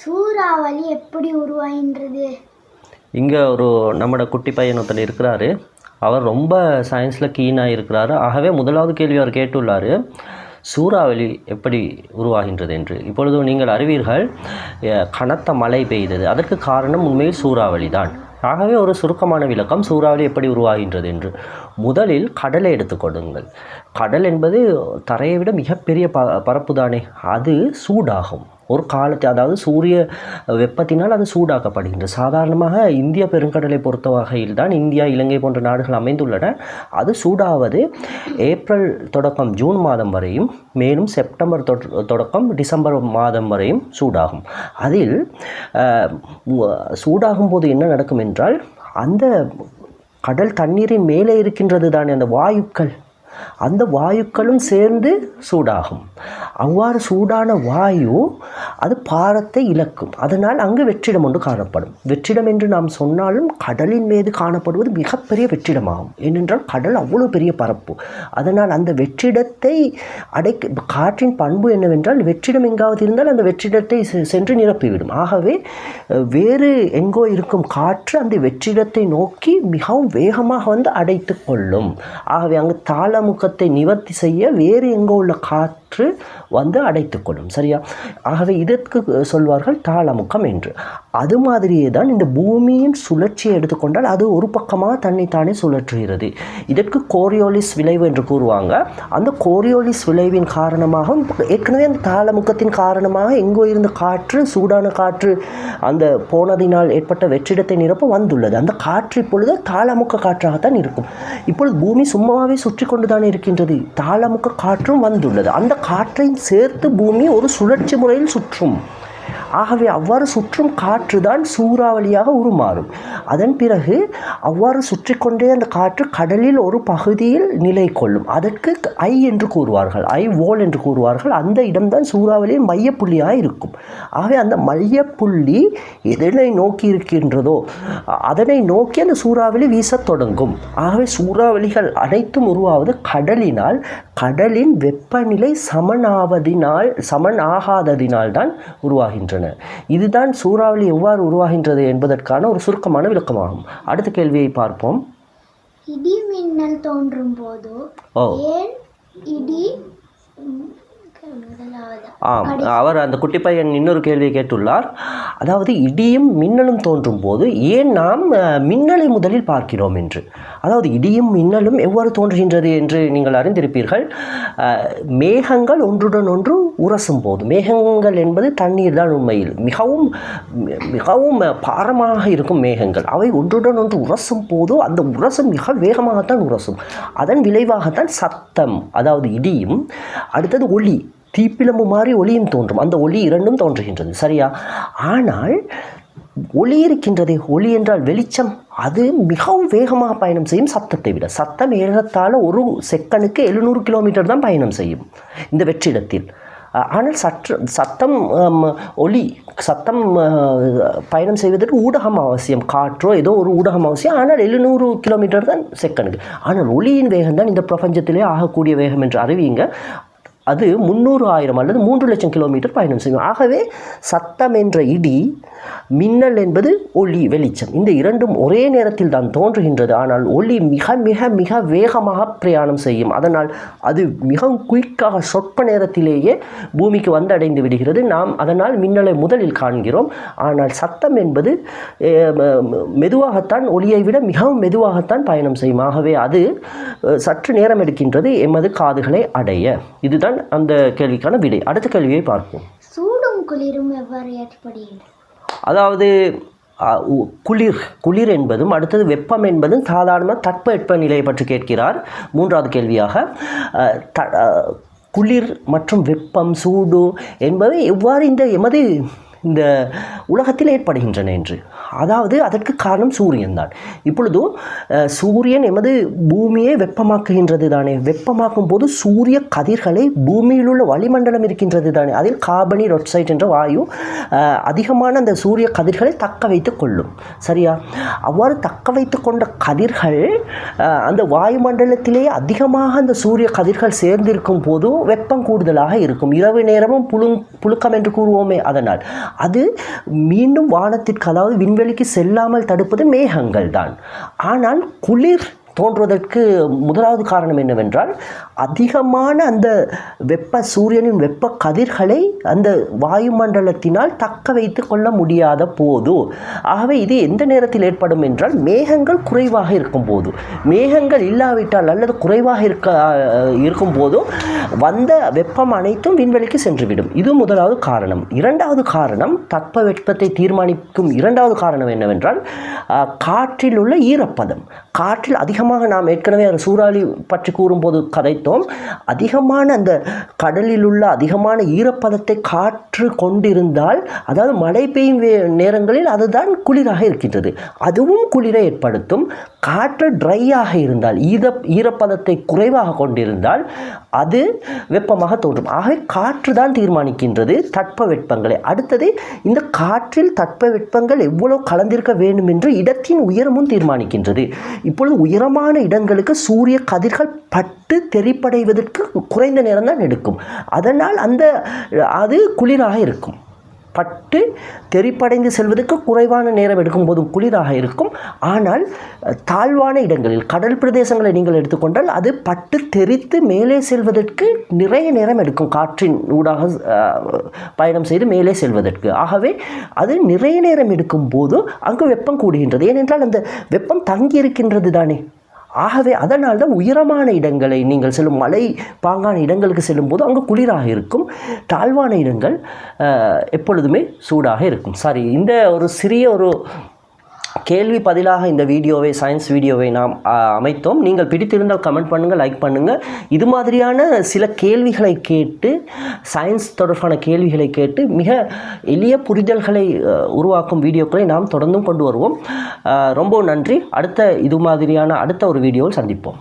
சூறாவளி எப்படி உருவாகின்றது இங்கே ஒரு நம்மளோட குட்டி பையன் ஒருத்தர் இருக்கிறாரு. அவர் ரொம்ப சயின்ஸில் கீனாக இருக்கிறாரு ஆகவே முதலாவது கேள்வி அவர் கேட்டுள்ளார் சூறாவளி எப்படி உருவாகின்றது என்று. இப்பொழுது நீங்கள் அறிவீர்கள் கனத்த மழை பெய்தது. அதற்கு காரணம் உண்மையில் சூறாவளி தான் ஆகவே ஒரு சுருக்கமான விளக்கம் சூறாவளி எப்படி உருவாகின்றது என்று. முதலில் கடலை எடுத்துக்கொள்ளுங்கள் கடல் என்பது தரையை விட மிகப்பெரிய ப பரப்பு தானே அது சூடாகும். ஒரு காலத்தை அதாவது சூரிய வெப்பத்தினால் அது சூடாக்கப்படுகின்றது சாதாரணமாக இந்திய பெருங்கடலை பொறுத்த வகையில் தான் இந்தியா இலங்கை போன்ற நாடுகள் அமைந்துள்ளன. அது சூடாவது ஏப்ரல் தொடக்கம் ஜூன் மாதம் வரையும் மேலும் செப்டம்பர் தொட்- தொடக்கம் டிசம்பர் மாதம் வரையும் சூடாகும். அதில் சூடாகும் போது என்ன நடக்கும் என்றால் அந்த கடல் தண்ணீரின் மேலே இருக்கின்றது தானே அந்த வாயுக்கள். அந்த வாயுக்களும் சேர்ந்து சூடாகும். அவ்வாறு சூடான வாயு அது பாரத்தை இழக்கும். அதனால் அங்கு வெற்றிடம் ஒன்று காணப்படும். வெற்றிடம் என்று நாம் சொன்னாலும் கடலின் மீது காணப்படுவது மிகப்பெரிய வெற்றிடமாகும். ஏனென்றால் கடல் அவ்வளோ பெரிய பரப்பு. அதனால் அந்த வெற்றிடத்தை அடைக்க காற்றின் பண்பு என்னவென்றால் வெற்றிடம் எங்காவது இருந்தால் அந்த வெற்றிடத்தை சென்று நிரப்பிவிடும். ஆகவே வேறு எங்கோ இருக்கும் காற்று அந்த வெற்றிடத்தை நோக்கி மிகவும் வேகமாக வந்து அடைத்து கொள்ளும். ஆகவே அங்கு தாளம் தாளமுகத்தை நிவர்த்தி செய்ய வேறு எங்கோ உள்ள காற்று வந்து அடைத்துக்கொள்ளும் சரியா? ஆகவே இதற்கு சொல்வார்கள் தாளமுகம் என்று. அது மாதிரியே தான் இந்த பூமியின் சுழற்சியை எடுத்துக்கொண்டால் அது ஒரு பக்கமாக தன்னைத்தானே சுழற்றுகிறது. இதற்கு கோரியோலிஸ் விளைவு என்று கூறுவாங்க. அந்த கோரியோலிஸ் விளைவின் காரணமாக ஏற்கனவே அந்த தாளமுகத்தின் காரணமாக எங்கோ இருந்த காற்று சூடான காற்று அந்த போனதினால் ஏற்பட்ட வெற்றிடத்தை நிரப்ப வந்துள்ளது. அந்த காற்று இப்பொழுது தாளமுக்க காற்றாகத்தான் இருக்கும். இப்பொழுது பூமி சும்மாவே சுற்றி கொண்டு தான் இருக்கின்றது. தாளமுக்க காற்றும் வந்துள்ளது. அந்த காற்றையும் சேர்த்து பூமி ஒரு சுழற்சி முறையில் சுற்றும். ஆகவே அவ்வாறு சுற்றும் காற்று தான் சூறாவளியாக உருமாறும். அதன் பிறகு அவ்வாறு சுற்றி கொண்டே அந்த காற்று கடலில் ஒரு பகுதியில் நிலை கொள்ளும். அதற்கு ஐ என்று கூறுவார்கள். ஐ வோல் என்று கூறுவார்கள். அந்த இடம்தான் சூறாவளியின் மையப்புள்ளியாக இருக்கும். ஆகவே அந்த மையப்புள்ளி எதனை நோக்கி இருக்கின்றதோ அதனை நோக்கி அந்த சூறாவளி வீசத் தொடங்கும். ஆகவே சூறாவளிகள் அனைத்தும் உருவாவது கடலினால் கடலின் வெப்பநிலை சமனாவதினால் சமன் ஆகாததினால் தான் உருவாகின்றன. இதுதான் சூறாவளி எவ்வாறு உருவாகின்றது என்பதற்கான ஒரு சுருக்கமான விளக்கமாகும். அடுத்த கேள்வியை பார்ப்போம். இடி மின்னல் தோன்றும் போது ஏன் இடி ஆம் அவர் அந்த குட்டி பையன் இன்னொரு கேள்வியை கேட்டுள்ளார். அதாவது இடியும் மின்னலும் தோன்றும் போது ஏன் நாம் மின்னலை முதலில் பார்க்கிறோம் என்று? அதாவது இடியும் மின்னலும் எவ்வாறு தோன்றுகின்றது என்று நீங்கள் அறிந்திருப்பீர்கள். மேகங்கள் ஒன்றுடன் ஒன்று உரசும் போது மேகங்கள் என்பது தண்ணீர் தான் உண்மையில். மிகவும் மிகவும் பாரமாக இருக்கும் மேகங்கள். அவை ஒன்றுடன் ஒன்று உரசும் போது அந்த உரசம் மிக வேகமாகத்தான் உரசும். அதன் விளைவாகத்தான் சத்தம் அதாவது இடியும். அடுத்தது ஒளி. தீப்பிழம்பு மாதிரி ஒளியும் தோன்றும். அந்த ஒளி இரண்டும் தோன்றுகின்றது. சரியா? ஆனால் ஒளி இருக்கின்றதே. ஒளி என்றால் வெளிச்சம். அது மிகவும் வேகமாக பயணம் செய்யும் சத்தத்தை விட. சத்தம் ஏறத்தால் ஒரு செகண்டுக்கு எழுநூறு கிலோமீட்டர் தான் பயணம் செய்யும் இந்த வெற்றிடத்தில். ஆனால் சற்று சத்தம் ஒளி சத்தம் பயணம் செய்வதற்கு ஊடகம் அவசியம். காற்றோ ஏதோ ஒரு ஊடகம் அவசியம். ஆனால் எழுநூறு கிலோமீட்டர் தான் செகண்டுக்கு. ஆனால் ஒளியின் வேகம் தான் இந்த பிரபஞ்சத்திலே ஆகக்கூடிய வேகம் என்று அறிவிங்க. அது முந்நூறு ஆயிரம் அல்லது மூன்று லட்சம் கிலோமீட்டர் பயணம் செய்யும். ஆகவே சத்தம் என்ற இடி மின்னல் என்பது ஒளி வெளிச்சம். இந்த இரண்டும் ஒரே நேரத்தில் தான் தோன்றுகின்றது. ஆனால் ஒளி மிக மிக மிக வேகமாக பிரயாணம் செய்யும். அதனால் அது மிகவும் குயிக்காக சொற்ப நேரத்திலேயே பூமிக்கு வந்தடைந்து விடுகிறது. நாம் அதனால் மின்னலை முதலில் காண்கிறோம். ஆனால் சத்தம் என்பது மெதுவாகத்தான் ஒளியை விட மிகவும் மெதுவாகத்தான் பயணம் செய்யும். ஆகவே அது சற்று நேரம் எடுக்கின்றது எமது காதுகளை அடைய. இதுதான் அந்த கேள்விக்கான விடை. அடுத்த கேள்வியை பார்ப்போம். சூடும் குளிரும் எவ்வாறு ஏற்படுகின்றன அதாவது குளிர் குளிர் என்பதும் அடுத்தது வெப்பம் என்பதும் சாதாரணமாக தட்பவெப்ப நிலையை பற்றி கேட்கிறார். மூன்றாவது கேள்வியாக த குளிர் மற்றும் வெப்பம் சூடு என்பவை எவ்வாறு இந்த எமது இந்த உலகத்தில் ஏற்படுகின்றன என்று. அதாவது அதற்கு காரணம் சூரியன் தான். இப்பொழுது சூரியன் எமது பூமியை வெப்பமாக்குகின்றது தானே. வெப்பமாக்கும் போது சூரிய கதிர்களை பூமியில் உள்ள வளிமண்டலம் இருக்கின்றது தானே. அதில் கார்பனி ஒக்சைட் என்ற வாயு அதிகமான அந்த சூரிய கதிர்களை தக்க வைத்து கொள்ளும். சரியா? அவ்வாறு தக்க வைத்து கொண்ட கதிர்கள் அந்த வாயுமண்டலத்திலேயே அதிகமாக அந்த சூரிய கதிர்கள் சேர்ந்திருக்கும் போது வெப்பம் கூடுதலாக இருக்கும். இரவு நேரமும் புழு புழுக்கம் என்று கூறுவோமே அதனால். அது மீண்டும் வானத்திற்கு அதாவது விண்வெளிக்கு செல்லாமல் தடுப்பது மேகங்கள் தான் ஆனால் குளிர் தோன்றுவதற்கு முதலாவது காரணம் என்னவென்றால் அதிகமான அந்த வெப்ப சூரியனின் வெப்ப கதிர்களை அந்த வாயுமண்டலத்தினால் தக்க வைத்து கொள்ள முடியாத போது ஆகவே இது எந்த நேரத்தில் ஏற்படும் என்றால் மேகங்கள் குறைவாக இருக்கும் போது மேகங்கள் இல்லாவிட்டால் அல்லது குறைவாக இருக்க இருக்கும் போதும் வந்த வெப்பம் அனைத்தும் விண்வெளிக்கு சென்றுவிடும். இது முதலாவது காரணம். இரண்டாவது காரணம் தட்ப வெப்பத்தை தீர்மானிக்கும் இரண்டாவது காரணம் என்னவென்றால் காற்றில் உள்ள ஈரப்பதம். காற்றில் அதிகமாக நாம் ஏற்கனவே ஒரு சூறாவளி பற்றி கூறும்போது கதைத்தோம். அதிகமான அந்த கடலில் உள்ள அதிகமான ஈரப்பதத்தை காற்று கொண்டிருந்தால் அதாவது மழை பெய்யும் நேரங்களில் அதுதான் குளிராக இருக்கின்றது. அதுவும் குளிரை ஏற்படுத்தும். காற்று ட்ரையாக இருந்தால் ஈர ஈரப்பதத்தை குறைவாக கொண்டிருந்தால் அது வெப்பமாக தோன்றும். ஆகவே காற்று தான் தீர்மானிக்கின்றது தட்பவெப்பங்களை அடுத்தது இந்த காற்றில் தட்பவெப்பங்கள் எவ்வளவு கலந்திருக்க வேண்டும் என்று இடத்தின் உயரமும் தீர்மானிக்கின்றது. இப்பொழுது உயரமான இடங்களுக்கு சூரிய கதிர்கள் பட்டு தெரிப்படைவதற்கு குறைந்த நேரம் தான் எடுக்கும். அதனால் அந்த அது குளிராக இருக்கும். பட்டு தெரிப்படைந்து செல்வதற்கு குறைவான நேரம் எடுக்கும் போதும் குளிராக இருக்கும். ஆனால் தாழ்வான இடங்களில் கடல் பிரதேசங்களை நீங்கள் எடுத்துக்கொண்டால் அது பட்டு தெரித்து மேலே செல்வதற்கு நிறைய நேரம் எடுக்கும். காற்றின் ஊடாக பயணம் செய்து மேலே செல்வதற்கு. ஆகவே அது நிறைய நேரம் எடுக்கும் போது அங்கு வெப்பம் கூடுகின்றது. ஏனென்றால் அந்த வெப்பம் தங்கி இருக்கின்றது தானே. ஆகவே அதனால் தான் உயரமான இடங்களை நீங்கள் செல்லும் மலை பாங்கான இடங்களுக்கு செல்லும்போது அங்கு குளிராக இருக்கும். தாழ்வான இடங்கள் எப்பொழுதுமே சூடாக இருக்கும். சாரி இந்த ஒரு சிறிய ஒரு கேள்வி பதிலாக இந்த வீடியோவை சயின்ஸ் வீடியோவை நாம் அமைத்தோம். நீங்கள் பிடித்திருந்தால் கமெண்ட் பண்ணுங்கள் லைக் பண்ணுங்கள் இது மாதிரியான சில கேள்விகளை கேட்டு சயின்ஸ் தொடர்பான கேள்விகளை கேட்டு மிக எளிய புரிதல்களை உருவாக்கும் வீடியோக்களை நாம் தொடர்ந்தும் கொண்டு வருவோம். ரொம்ப நன்றி. அடுத்த இது மாதிரியான அடுத்த ஒரு வீடியோவில் சந்திப்போம்.